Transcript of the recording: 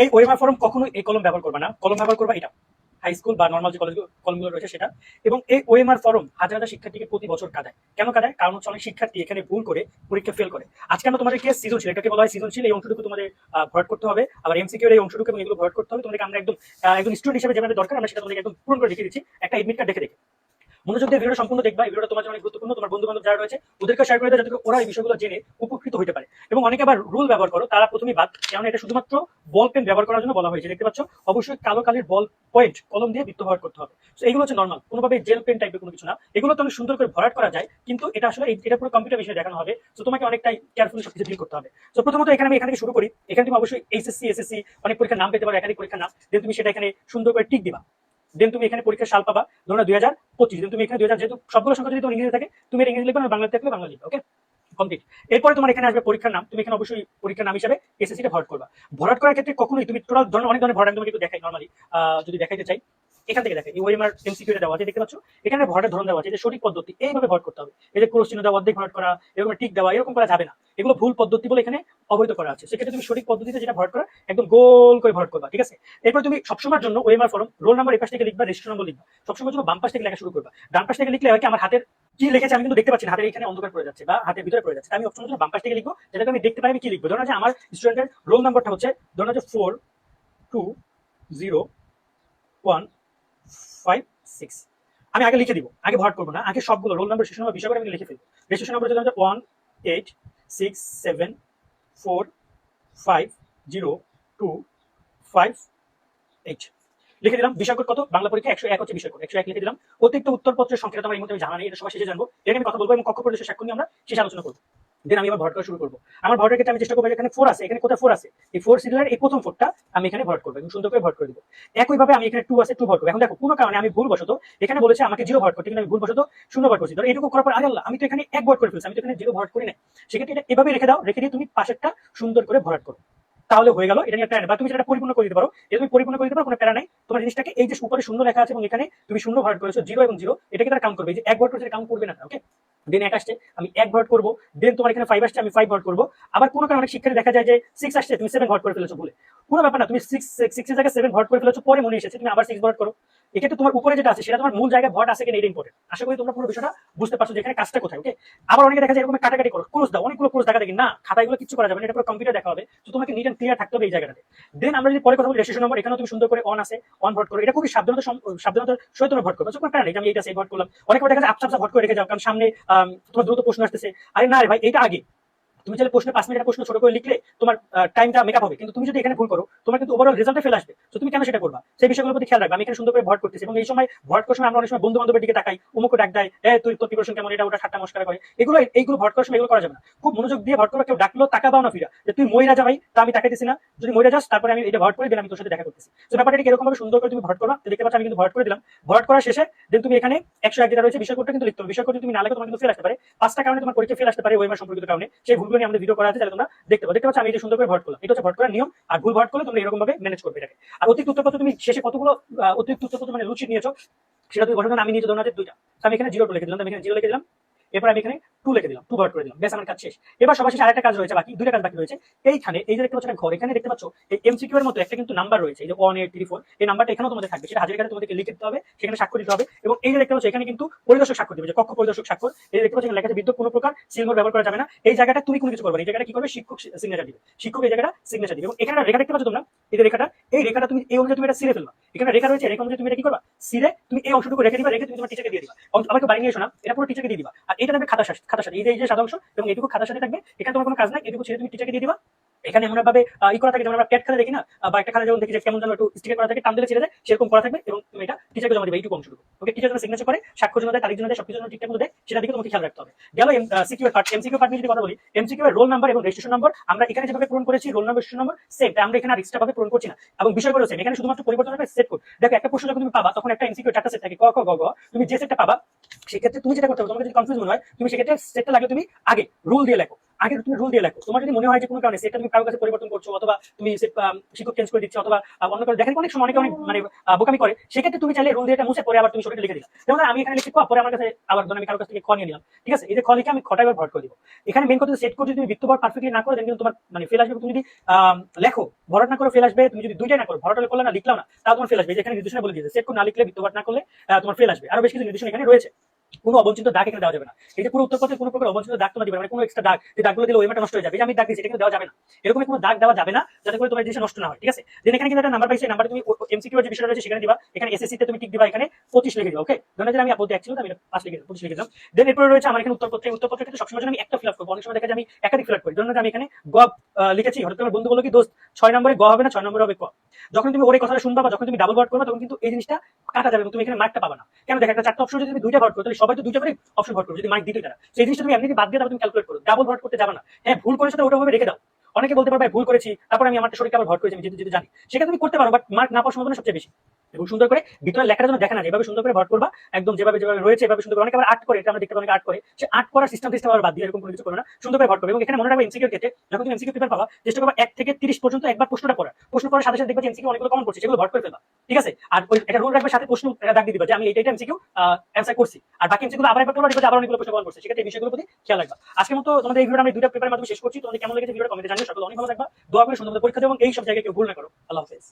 এই ওয়েমার ফর্ম কখনো এই কলম ব্যবহার করবে না। কলম ব্যবহার করবে এটা। হাই স্কুল বা নর্মাল যে কলেজ কলমগুলো রয়েছে সেটা। এবং এই ওএমআর ফর্ম হাজার হাজার শিক্ষার্থীকে প্রতি বছর কাটায়। কেন কাটায়? কারণ হচ্ছে অনেক শিক্ষার্থী এখানে ভুল করে পরীক্ষা ফেল করে। আজকে আমরা তোমাদের কেস সৃজনশীল এটাকে বলা হয় সৃজনশীল এই অংশটুকু তোমাদের ভরাট করতে হবে। আবার এমসিকিউর এই অংশটুকু এবং এগুলো ভরাট করতে হবে। তোমাদেরকে আমরা একদম একজন স্টুডেন্ট হিসেবে যেভাবে দরকার আমরা সেটা তোমাদেরকে একদম পূরণ করে দেখিয়ে দিচ্ছি। একটা এডমিট কার্ড দেখে দেখে। মনোযোগ দিয়ে ভিডিওটা সম্পূর্ণ দেখবা। এই ভিডিওটা তোমার জন্য অনেক গুরুত্বপূর্ণ। তোমার বন্ধু বান্ধব যারা রয়েছে, ওদেরকে শেয়ার করে দেয় যাতে ওরা এই বিষয়গুলো জেনে উপকৃত হতে পারে। এবং অনেকে আবার রুল ব্যবহার করো, তারা প্রথমেই বাদ কারণ এটা শুধুমাত্র বল পেন ব্যবহার করার জন্য বলা হয়েছে। দেখতে পাচ্ছ, অবশ্যই কালো কালির বল পয়েন্ট কলম দিয়ে বৃত্ত ব্যবহার করতে হবে। তো এগুলো হচ্ছে নর্মাল কোনোভাবে জেল পেন টাইপের কোনো কিছু না। এগুলো তো অনেক সুন্দর করে ভরাট করা যায়, কিন্তু এটা আসলে এটা পুরো কম্পিউটার বিষয়ে দেখানো হবে। তো তোমাকে অনেকটাই কেয়ারফুলি সবকিছু ডিল করতে হবে। তো প্রথমত এখানে আমি এখান থেকে শুরু করি। এখানে তুমি অবশ্যই এইচএসসি এসএসসি অনেক পরীক্ষার নাম পেতে পারো একাধিক পরীক্ষার নাম। দেন তুমি সেটা এখানে সুন্দর করে টিক দিবা। দেন তুমি এখানে পরীক্ষার সাল পাবা, ধরো দুই হাজার পঁচিশ দেন তুমি এখানে দুই হাজার, যেহেতু সবগুলো সংখ্যা যদি তোমার ইংরেজি থাকে, তুমি ইংরেজি লিখবে না বাংলা থাকলে বাংলা লিখবে ওকে কমপ্লিট এরপরে তোমার এখানে আসবে পরীক্ষার নাম, তুমি এখানে অবশ্যই পরীক্ষার নাম হিসাবে এসএসসিটা ভরাট করবা। ভরাট করার ক্ষেত্রে কখনোই তুমি টোটাল ধরনের অনেক ধরনের ভরাট তুমি তোমাকে দেখাই নর্মালি যদি দেখাইতে চাই। এখান থেকে দেখে ইউএমআর এমসিকিউ দেওয়া আছে, দেখতে পাচ্ছ? এখানে ভরাটের ধরন দেওয়া আছে সঠিক পদ্ধতি, এইভাবে ভরাট করতে হবে। এই যে ক্রোশ চিহ্ন দেওয়া, অর্ধেক ভরাট করা, এরকম টিক দেওয়া, এরকম করা যাবে না। এগুলো ভুল পদ্ধতি বলে এখানে অবৈধ করা আছে। সেক্ষেত্রে তুমি সঠিক পদ্ধতিতে যেটা ভরাট করা, একদম গোল করে ভরাট করবা, ঠিক আছে? এরপর তুমি সবসময়ের জন্য ওএমআর ফর্ম রোল নাম্বার এই পাশ থেকে লিখবা রেজিস্ট্রেশন নম্বর লিখবা। সবসময়ের জন্য বাম পাশ থেকে লেখা শুরু করবা। ডান পাশ থেকে লিখলে হয় কি, আমার হাতের কি লিখেছে আমি কিন্তু দেখতে পাচ্ছি হাতের এখানে অন্ধকার পড়ে যাচ্ছে বা হাতের ভিতরে পড়ে যাচ্ছে। আমি অপশন বাম পাশ থেকে লিখব, যেটাকে আমি দেখতে পাই আমি কি লিখব? ধরুন যে আমার স্টুডেন্টের রোল নাম্বারটা হচ্ছে, ধরুন যে ফোর টু জিরো ওয়ান আমি আগে লিখে দিব, আগে ভরাট করব না, আগে সবগুলো রোল নাম্বার রেজিস্ট্রেশন নম্বর বিষয় করে আমি লিখে ফেলব রেজিস্ট্রেশন নম্বর হচ্ছে one eight six seven four five zero two five eight লিখে দিলাম বিষয় কত? বাংলা পরীক্ষা একশো এক হচ্ছে বিষয় কোড একশো এক লিখে দিলাম, অতিরিক্ত উত্তরপত্রের সংখ্যা তোমার এই মধ্যে আমি জানা নেই, এটা সবাই শেষে জানব। এটা আমি কথা বলব এবং কক্ষ প্রদেশের সাক্ষ্য নিয়ে আমরা শেষে আলোচনা করব। দেন আমি আবার ভরাট করা শুরু করব। আমার ভরাটের ক্ষেত্রে আমি চেষ্টা করব, এখানে ফোর আছে, এখানে কোথায় ফোর আছে? এই ফোর সিরিয়ালের এই প্রথম ফোরটা আমি এখানে ভরাট করব এবং সুন্দর করে ভরাট করে দিবো। একইভাবে আমি এখানে টু আছে টু ভরাট করব। এখন দেখো, কোনো কারণে আমি ভুল বসতো এখানে বলেছে আমাকে জিরো ভরাট করতে, কিন্তু আমি ভুল বসতো শূন্য ভরাট করছি। ধরো এটুকু করার পর আল্লাহ, আমি তো এখানে এক ভরাট করে ফেলছি, আমি তো এখানে জিরো ভরাট করি না সেক্ষেত্রে এটা এভাবে রেখে দাও, রেখে দিয়ে তুমি পাশেরটা সুন্দর করে ভরাট করো। তাহলে হয়ে গেল, এটা নিয়ে প্যারা বা তুমি সেটা পরিপূর্ণ করে দিতে পারো। এটা তুমি পরিপূর্ণ করে দিতে পারো, কোনো প্যারা নাই। তোমার জিনিসটাকে এই যে উপরে শূন্য লেখা আছে এবং এখানে তুমি শূন্য ভরাট করেছ জিরো এবং জিরো এটাকে তারা কাউন্ট করবে। যে এক ভরাট করেছে কাউন্ট করবে না ওকে দেন এক আসছে আমি এক ভোট করব। দেন তোমার এখানে ফাইভ আসছে, আমি ফাইভ ভোট করব। আবার কোনো কারণে অনেক শিক্ষার্থী দেখা যায় যে সিক্স আসছে, তুমি সেভেন ঘট করে ফেলেছো বলে। কোনো ব্যাপার না, তুমি সিক্স সিক্সের জায়গায় সেভেন ঘট করে ফেলেছো, পরে মনে এসেছে, তুমি আবার সিক্স ভরাট করো। এক্ষেত্রে তোমার উপরে যেটা আছে, সেটা তোমার মূল জায়গায় ভরাট আছে কিনা এটা ইম্পর্টেন্ট আশা করি তোমরা পুরো বিষয়টা বুঝতে পারছ যে এখানে কাজটা কোথায় ওকে আবার অনেকে দেখা যায় এরকম কাটাকাটি করো ক্রোশ দাও, অনেকগুলো ক্রোশ দেখা দেখি না, খাতা এগুলো কিছু করা যাবে না, এটা পুরো কম্পিউটার দেখা হবে। তো তোমাকে নিট অ্যান্ড ক্লিয়ার থাকতে হবে এই জায়গাটাতে। দেন আমরা যদি পরে কথা বলি রেজিস্ট্রেশন নম্বর এখানে তুমি সুন্দর করে অন আছে অন ভট করো। এটা খুবই সাবধানতা সাবধানতার সহিত তুমি ভোট করবে। কোনো কারণ নেই আমি এটা সেই ভোট করলাম। অনেক দেখা যায় আপসা আপসা ভোট করে রেখে যাও, কারণ সামনে তোমার দ্রুত প্রশ্ন আসতেছে। আরে না রে ভাই এটা আগে। তুমি চাইলে প্রশ্নে পাঁচ মিনিট প্রশ্ন ছোট করে লিখলে তোমার টাইমটা মেকআপ হবে। কিন্তু তুমি যদি এখানে ভুল করো, তোমার কিন্তু ওভারঅল রেজাল্টে ফেল আসবে। তো তুমি কেন সেটা করবা? সেই বিষয়গুলোর প্রতি খেয়াল রাখবে। আমি এখানে সুন্দর করে ভট করতেছি। এবং এই সময় ভট করার সময় আমরা অনেক সময় বন্ধু বান্ধবের দিকে তাকাই। উমুক ডাক দেয়, এ, তুই, তোর প্রিপারেশন কেমন? এটা ওটা ঠাট্টা মস্কারা করে। এগুলো, এইগুলো ভট করার সময় এগুলো করা যাবে না। খুব মনোযোগ দিয়ে ভট করো কেউ ডাকলো টাকা পাও না ফিরা। যে, তুই মহিলা যা ভাই, তা আমি তাকাইতেছি না। যদি মহিলা যাস, তারপরে আমি এটা ভট করে দিলাম, আমি তোর সাথে দেখা করতেছি। তো ব্যাপারটা এরকম ভাবে সুন্দর করে তুমি ভট করবা। দেখতে পাচ্ছ, আমি কিন্তু ভট করে দিলাম। ভট করার শেষে দেন তুমি এখানে একশো এক যেটা রয়েছে বিষয় কিন্তু লিখতে হবে। বিষয় কোড তুমি না লেখো, তোমার কিন্তু ফেল আসতে পারে। পাঁচটা কারণে তোমার পরীক্ষা ফেল আসতে পারে ওই মাস সম্পর্কিত কারণে। সেই ভুলগুলো নিয়ে আমাদের ভিডিও করা আছে তাহলে তোমরা দেখতে পাবো দেখতে পাচ্ছ, আমি এটা সুন্দর করে ভট করলাম। এটা হচ্ছে ভট করার নিয়ম। আর ভুল ভট করলে তুমি এরকম ভাবে ম্যানেজ করবে এটাকে। আর অতিরিক্ত উত্তরপত্র তুমি শেষে কতগুলো অতিরিক্ত উত্তরপত্র মানে রুচি নিয়েছো, সেটা তুমি ঘটনা আমি নিয়েছি ধরুন আছে দুইটা। আমি এখানে জিরো লিখে দিলাম। আমি এখানে জিরো লিখে দিলাম। এরপর আমি এখানে টু লিখে দিলাম টু ভট করে দিলাম। বেশ, আমার কাজ শেষ। এবার সবার শেষে আরেকটা কাজ রয়েছে, বাকি দুইটা কাজ বাকি রয়েছে। এইখানে, এই যে দেখতে পাচ্ছ ঘর, এখানে দেখতে পাচ্ছ, এই এমসিকিউ এর মতো একটা কিন্তু নাম্বার রয়েছে, এই যে ওয়ান এইট থ্রি ফোর এই নাম্বারটা এখানেও তোমাদের থাকবে। সেটা হাজার কাছে তোমাদেরকে লিখে দিতে হবে, সেখানে স্বাক্ষর দিতে হবে। এবং এই যে দেখতে পাচ্ছ, এখানে কিন্তু পরিদর্শক স্বাক্ষর দিবে, যে কক্ষ পরিদর্শক স্বাক্ষর। এই দেখতে পাচ্ছ এখানে লেখা আছে বিদ্যুৎ কোনো প্রকার সিলমোর ব্যবহার করা যাবে না। এই জায়গাটা তুমি কোনো কিছু করবে না, এই জায়গাটা কি করবে? শিক্ষক সিগনেচার দিবে। শিক্ষক এই জায়গাটা সিগনেচার দিবে। এবং এখানে রেখা দেখতে পাচ্ছ তোমরা, এই যে রেখাটা, এই রেখাটা তুমি এই অনুযায়ী তুমি এটা সিরে ফেলবা। এখানে রেখা রয়েছে, রেখা অনুযায়ী তুমি এটা কি করবা? সিরে তুমি এই অংশটুকু রেখে দিবা, রেখে তুমি তোমার টিচারকে দিয়ে দিবা। আবার বাড়ি নিয়ে এসো না, এটা পুরো টিচারকে দিয়ে দিবা। আর এটা থাকবে খাতা সাথে খাতা সাথে এই যে সাদা অংশ, এবং এটুকু খাতার সাথে থাকবে, এখানে তোমার কোনো কাজ নাই এটুকু ছেড়ে তুমি টিচারকে দিয়ে দিবা। এখানে এমন ভাবে ই করা থাকে, যেমন আমরা প্যাট খেলে দেখি না বা একটা খেলা যেমন দেখি যে কেমন যেন একটু স্টিকার করা থাকে, টান দিলে ছেড়ে যায় সেরকম করা থাকবে, এবং তুমি এটা টিচারকে জমা দিবে, এইটুকু অংশটুকু। ওকে টিচার জন্য সিগনেচার করে স্বাক্ষর জন্য দেয় তারিখ জন্য দেয়, সবকিছু জন্য ঠিকঠাক দেয় সেটা দিকে তোমাকে খেয়াল রাখতে হবে। গেল সিকিউ পার্ট এমসিকিউ পার্ট নিয়ে যদি কথা বলি এমসিকিউ এর রোল নাম্বার এবং রেজিস্ট্রেশন নম্বর আমরা এখানে যেভাবে পূরণ করেছি roll number registration number same তাই আমরা এখানে আর এক্সট্রা ভাবে পূরণ করছি না। এবং বিষয়গুলো সেম এখানে শুধুমাত্র পরিবর্তন হবে সেট কোড দেখো, একটা প্রশ্ন যখন তুমি পাবা, তখন একটা এমসিকিউ চারটা সেট থাকে, ক ক, গ তুমি যে সেটটা পাবা সেক্ষেত্রে তুমি যেটা করতে হবে তোমার যদি কনফিউজ মনে হয়, তুমি সেক্ষেত্রে সেটটা লাগলে তুমি আগে রুল দিয়ে লেখো। আগে তুমি রুল দিয়ে লেখো। তোমার যদি মনে হয় যে কোনো কারণে সেটা তুমি কারোর কাছে পরিবর্তন করছ, অথবা তুমি শিক্ষক চেঞ্জ করে দিচ্ছ, অথবা অন্য কারও দেখেন অনেক সময় অনেকে অনেক মানে বোকামি করে। সেক্ষেত্রে তুমি চাইলে রুল দিয়ে এটা মুছে পরে আবার তুমি সঠিক লিখে দিলা। যেমন আমি এখানে লিখছি পরে আমার কাছে আবার ধরুন আমি কারও কাছ থেকে খ নিয়ে নিলাম। ঠিক আছে? এই যে খ লিখে আমি খটা এবার ভর করে দিব। এখানে মেন কথা সেট করে যদি তুমি বৃত্তভর পারফেক্টলি না করো, then কিন্তু তোমার মানে ফেল আসবে। তুমি যদি লেখো ভরাট না করে ফেল আসবে। তুমি যদি দুইটাই না করো ভরাট করলে না, লিখলাম না, তাও তোমার ফেল আসবে। এখানে নির্দেশনা বলে দিয়েছে। সেট করে না লিখলে বৃত্তভর না করলে তোমার ফেল আসবে। আরও বেশ কিছু নির্দেশনা এখানে রয়েছে। কোনো অবঞ্চিত দাগ এখানে দেওয়া যাবে না। এই যে পুরো উত্তরপত্রে কোনো প্রকার অবঞ্চিত দাগ তোমার দিবে মানে কোনো এক্সট্রা দাগ, যে দাগগুলো দিলে ওইমাটা নষ্ট হয়ে যাবে আমি দাগ দিয়েছি, এটা কিন্তু দেওয়া যাবে না। এরকম কোনো দাগ দেওয়া যাবে না, যাতে করে তোমার জিনিসটা নষ্ট না হয়, ঠিক আছে? দেন এখানে কিন্তু একটা নাম্বার পাইছে নাম্বারে তুমি এমসিকিউ যে বিষয়টা রয়েছে, সেখানে দিবা। এখানে এসএসসি তে তুমি টিক দিবা, এখানে 25 লিখে দিবা ওকে ধরে আমি আপত্তি এক ছিল আমি 5 লিখে দিলাম 25 লিখে দিলাম। দেন এরপরে রয়েছে আমার এখানে উত্তরপত্রে উত্তরপত্রের ক্ষেত্রে সবসময় আমি একটা ফিল আপ করব। অনেক সময় দেখা যায় আমি একাধিক ফিল আপ করি। ধরুন আমি এখানে গ লিখেছি, হঠাৎ করে বন্ধু বলো কি, দোস্ত, ছয় নম্বরে গ হবে না, ছয় নম্বরে হবে ক। যখন তুমি ওরে কথাটা শুনবা বা যখন তুমি ডাবল ওয়ার্ড করবে, তখন কিন্তু এই জিনিসটা কাটা যাবে তুমি এখানে মার্কটা পাবা না। কেন? দেখা, একটা চারটা অপশন যদি তুমি দুইটা ভোট করো সবাই তো দুইটা করে অপশন ভোট করবে, যদি মাইক দিতে তারা সেই জিনিসটা তুমি এমনি বাদ দিয়ে তুমি ক্যালকুলেট করো। ডাবল ভোট করতে যাবে না। হ্যাঁ ভুল করে সেটা ওটা ভাবে রেখে দাও। অনেকে বলতে পারবে ভুল করেছি, তারপর আমি আমার শরীরকে আবার ভোট করেছি, আমি যেহেতু যেতে জানি। সেটা তুমি করতে পারো বাট মার্ক না পাওয়ার সম্ভাবনা সবচেয়ে বেশি। এবং সুন্দর করে ভিতরে লেখাটা যেন দেখা না এভাবে সুন্দর করে ভোট করবা, একদম যেভাবে যেভাবে রয়েছে, এভাবে সুন্দর করে, অনেকে আবার আর্ট করে, এটা আমরা দেখতে পাই অনেকে করে, সে আর্ট করার সিস্টেম সিস্টেম আবার বাদ দিয়ে এরকম কোনো কিছু করবে না, সুন্দর করে ভোট করবে। এবং এখানে মনে রাখবে এমসিকিউ ক্ষেত্রে, যখন তুমি এমসিকিউ পেপার পাবা, চেষ্টা করবা এক থেকে তিরিশ পর্যন্ত একবার প্রশ্নটা পড়া প্রশ্ন করার সাথে সাথে দেখবে এমসিকিউ অনেকগুলো কমন করছে, সেগুলো ভোট করে ফেলবা। ঠিক আছে? আর ওই একটা রোল রাখবে, সাথে প্রশ্ন দাগ দিয়ে দিবা যে আমি এইটা এমসিকিউ অ্যান্সার করছি। আর বাকি এমসিকিউ আবার একবার করবা, দেখবে আবার অনেকগুলো প্রশ্ন কমন করছে। সেক্ষেত্রে এই বিষয়গুলোর প্রতি খেয়াল রাখবা। আজকের মতো তোমাদের এই ভিডিওটা আমি দুইটা পেপারের মাধ্যমে শেষ করছি। তোমাদের কেমন লেগেছে ভিডিওটা কমেন্টে জানিও। সকলে অনেক ভালো থাকবা। দোয়া করে সুন্দর পরীক্ষা দেবো এবং এই সব জায়গায় কেউ ভুল না করো। আল্লাহ হাফেজ।